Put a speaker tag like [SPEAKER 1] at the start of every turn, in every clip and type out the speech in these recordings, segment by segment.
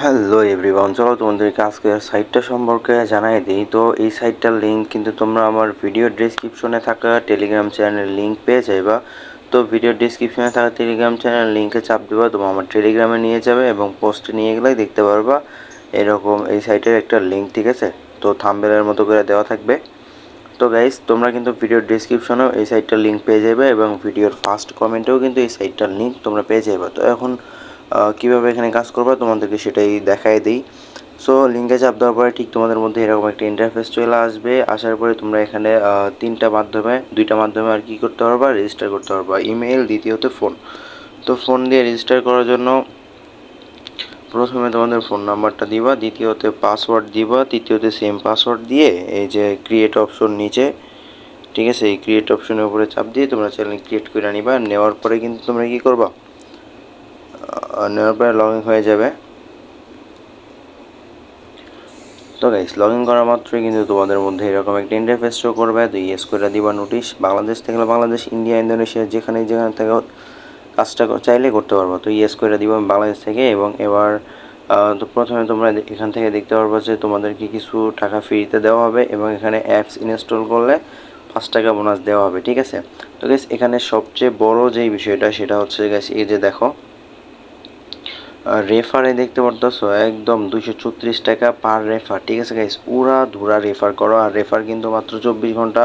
[SPEAKER 1] Hello everyone চলো তোমাদেরকে আজকে সাইটটা সম্পর্কে জানাই দিই। তো এই সাইটটার লিঙ্ক কিন্তু তোমরা আমার ভিডিও ডিসক্রিপশনে থাকা টেলিগ্রাম চ্যানেলের লিঙ্ক পেয়ে যাইবা। তো ভিডিও ডিসক্রিপশনে থাকা টেলিগ্রাম চ্যানেল লিঙ্কে চাপ দেবা, তোমার আমার টেলিগ্রামে নিয়ে যাবে এবং পোস্টে নিয়ে গেলেই দেখতে পারবা এরকম এই সাইটের একটা লিঙ্ক ঠিক আছে? তো থাম্বেলের মতো করে দেওয়া থাকবে। তো গাইস তোমরা কিন্তু ভিডিওর ডিসক্রিপশনেও এই সাইটটার লিঙ্ক পেয়ে যাবে এবং ভিডিওর ফার্স্ট কমেন্টেও কিন্তু এই সাইটটার লিঙ্ক তোমরা পেয়ে যাবে তো এখন কীভাবে এখানে কাজ করবে তোমাদেরকে সেটাই দেখাই দিই। সো লিঙ্কে চাপ দেওয়ার পরে ঠিক তোমাদের মধ্যে এরকম একটা ইন্টারফেস চলে আসবে। আসার পরে তোমরা এখানে তিনটা মাধ্যমে, দুইটা মাধ্যমে আর কি করতে পারবা? রেজিস্টার করতে পারবা। ইমেল দ্বিতীয়ত ফোন তো ফোন দিয়ে রেজিস্টার করার জন্য প্রথমে তোমাদের ফোন নাম্বারটা দিবা, দ্বিতীয়তে পাসওয়ার্ড দিবা, তৃতীয়তে সেম পাসওয়ার্ড দিয়ে এই যে ক্রিয়েট অপশন নিচে, ঠিক আছে? এই ক্রিয়েট অপশনের উপরে চাপ দিয়ে তোমরা চ্যানেল ক্রিয়েট করে নিবা। নেওয়ার পরে কিন্তু তোমরা কী করবা? নেওয়ার পরে লগ ইন হয়ে যাবে। তো গাইস লগ ইন করা মাত্রই কিন্তু তোমাদের মধ্যে এরকম একটা ইন্টারফেস শো করবে। তো ইয়েস করে দিবা নোটিশ বাংলাদেশ থেকে বাংলাদেশ, ইন্ডিয়া, ইন্দোনেশিয়া যেখানে যেখানে থেকে কাজটা চাইলে করতে পারব। তো ইয়েস করে দিবা বাংলাদেশ থেকে এবং এবার তো প্রথমে তোমরা এখান থেকে দেখতে পারব যে তোমাদেরকে কিছু টাকা ফ্রিতে দেওয়া হবে এবং এখানে অ্যাপস ইনস্টল করলে পাঁচ টাকা বোনাস দেওয়া হবে, ঠিক আছে? তো গেস এখানে সবচেয়ে বড় যেই বিষয়টা, সেটা হচ্ছে গেছে এই যে দেখো রেফারে দেখতে পারতেছো, একদম দুইশো ছত্রিশ টাকা পার রেফার ঠিক আছে গাইস উড়া ধুরা রেফার করো, আর রেফার কিন্তু মাত্র চব্বিশ ঘণ্টা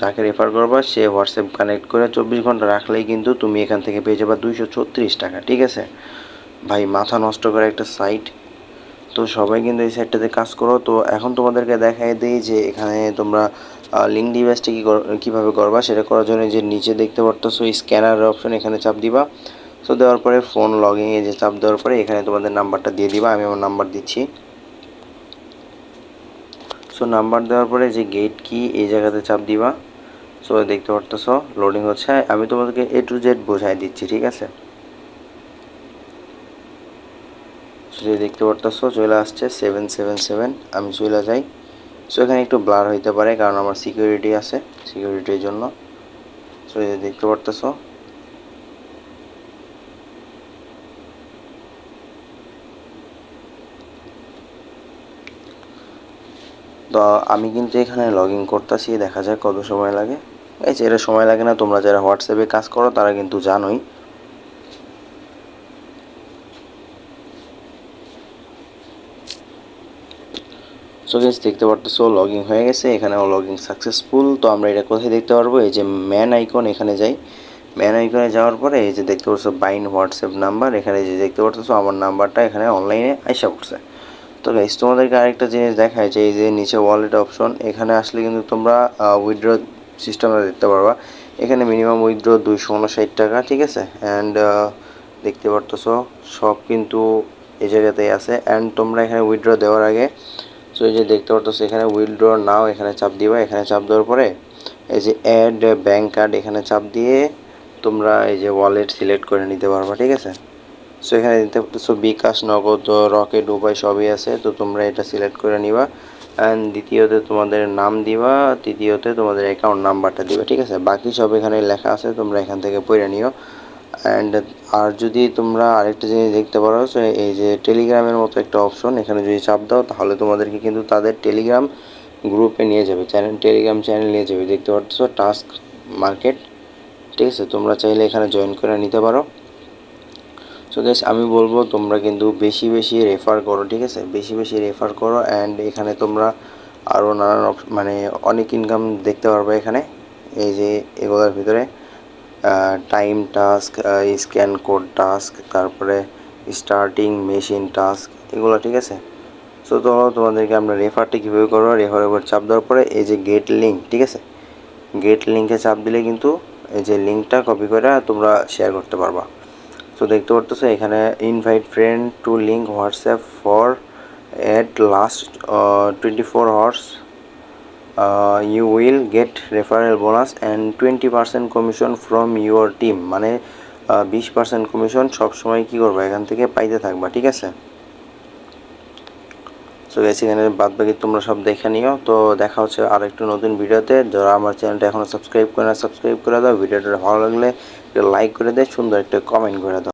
[SPEAKER 1] যাকে রেফার করবা, সে হোয়াটসঅ্যাপ কানেক্ট করে চব্বিশ ঘণ্টা রাখলেই কিন্তু তুমি এখান থেকে পেয়ে যাবা দুইশো ছত্রিশ টাকা, ঠিক আছে? ভাই, মাথা নষ্ট করে একটা সাইট তো সবাই কিন্তু এই সাইটটাতে কাজ করো। তো এখন তোমাদেরকে দেখাই দিই যে এখানে তোমরা লিঙ্ক ডিভাইসটা কী কীভাবে করবা, সেটা করার জন্য যে নিচে দেখতে পারতেছো স্ক্যানার অপশন এখানে চাপ দিবা। সো দেওয়ার পরে ফোন লগিংয়ে যে চাপ দেওয়ার পরে এখানে তোমাদের নাম্বারটা দিয়ে দিবা আমি আমার নাম্বার দিচ্ছি। সো নাম্বার দেওয়ার পরে যে গেট কি এই জায়গাতে চাপ দিবা। সো দেখতে পারতেছো লোডিং হচ্ছে। আমি তোমাদেরকে এ টু জেড বোঝাই দিচ্ছি, ঠিক আছে? যে দেখতে পারতেছো, চলে আসছে সেভেন সেভেন সেভেন আমি চলে যাই। সো এখানে একটু ব্লার হইতে পারে, কারণ আমার সিকিউরিটি আছে সিকিউরিটির জন্য। সো দেখতে পারতেছো তো আমি কিন্তু এখানে লগ ইন করতেছি, দেখা যাক কত সময় লাগে। এই যে এটা সময় লাগে না, তোমরা যারা হোয়াটসঅ্যাপে কাজ করো, তারা কিন্তু জানোই। সো গেস দেখতে পারতেছো লগ ইন হয়ে গেছে, এখানেও লগ ইন সাকসেসফুল তো আমরা এটা কোথায় দেখতে পারব? এই যে ম্যান আইকন এখানে যাই। ম্যান আইকনে যাওয়ার পরে, এই যে দেখতে পাচ্ছ বাইন হোয়াটসঅ্যাপ নাম্বার এখানে যে দেখতে পারতেছো, আমার নাম্বারটা এখানে অনলাইনে আইসা পড়ছে। তো গাইস তোমাদেরকে আরেকটা জিনিস দেখায় যে এই যে নিচে ওয়ালেট অপশন এখানে আসলে কিন্তু তোমরা উইথড্র সিস্টেমটা দেখতে পারবা। এখানে মিনিমাম উইথড্র দুইশো উনষাট টাকা, ঠিক আছে? অ্যান্ড দেখতে পারতেছো, সব কিন্তু এই জায়গাতেই আছে। অ্যান্ড তোমরা এখানে উইথড্র দেওয়ার আগে সো এই যে দেখতে পারতেছো, এখানে উইথড্র নাও, এখানে চাপ দিবা, এখানে চাপ দেওয়ার পরে, এই যে অ্যাড ব্যাঙ্ক কার্ড এখানে চাপ দিয়ে তোমরা এই যে ওয়ালেট সিলেক্ট করে নিতে পারবা, ঠিক আছে? সো এখানে দিতে পারতেছো বিকাশ, নগদ, রকেট উপায় সবই আছে। তো তোমরা এটা সিলেক্ট করে নিবা। অ্যান্ড দ্বিতীয়তে তোমাদের নাম দিবা, তৃতীয়তে তোমাদের অ্যাকাউন্ট নাম্বারটা দিবা, ঠিক আছে? বাকি সব এখানে লেখা আছে, তোমরা এখান থেকে পড়ে নিও। অ্যান্ড আর যদি তোমরা আরেকটা জিনিস দেখতে পারো সো এই যে টেলিগ্রামের মতো একটা অপশন এখানে যদি চাপ দাও, তাহলে তোমাদেরকে কিন্তু তাদের টেলিগ্রাম গ্রুপে নিয়ে যাবে চ্যানেল টেলিগ্রাম চ্যানেল নিয়ে যাবে, দেখতে পাচ্ছ? টাস্ক মার্কেট ঠিক আছে? তোমরা চাইলে এখানে জয়েন করে নিতে পারো। সো গেস আমি বলব তোমরা কিন্তু বেশি বেশি রেফার করো, ঠিক আছে? বেশি বেশি রেফার করো অ্যান্ড এখানে তোমরা আরও নানান মানে অনেক ইনকাম দেখতে পারবে এখানে। এই যে এগুলোর ভিতরে time task scan code task তারপরে স্টার্টিং মেশিন টাস্ক এগুলো, ঠিক আছে? সো তো তোমাদেরকে আমরা রেফারটা কীভাবে করব রেফারের উপর চাপ দেওয়ার পরে এই যে গেট লিঙ্ক ঠিক আছে? গেট লিঙ্কে চাপ দিলে কিন্তু এই যে লিঙ্কটা কপি করে তোমরা শেয়ার করতে পারবা। তো দেখতে পারতেছো এখানে invite friend to link WhatsApp for at last twenty four hours you will get referral bonus and twenty percent commission from your team মানে বিশ পার্সেন্ট কমিশন সবসময় কী করব? এখান থেকে পাইতে থাকবা, ঠিক আছে? সো গেছি এখানে বাদ বাকি তোমরা সব দেখে নিও। তো দেখা হচ্ছে আর একটু নতুন ভিডিওতে। যারা আমার চ্যানেলটা এখনও সাবস্ক্রাইব করে না সাবস্ক্রাইব করে দাও। ভিডিওটা ভালো লাগলে লাইক করে দেয় সুন্দর একটা কমেন্ট করে দাও।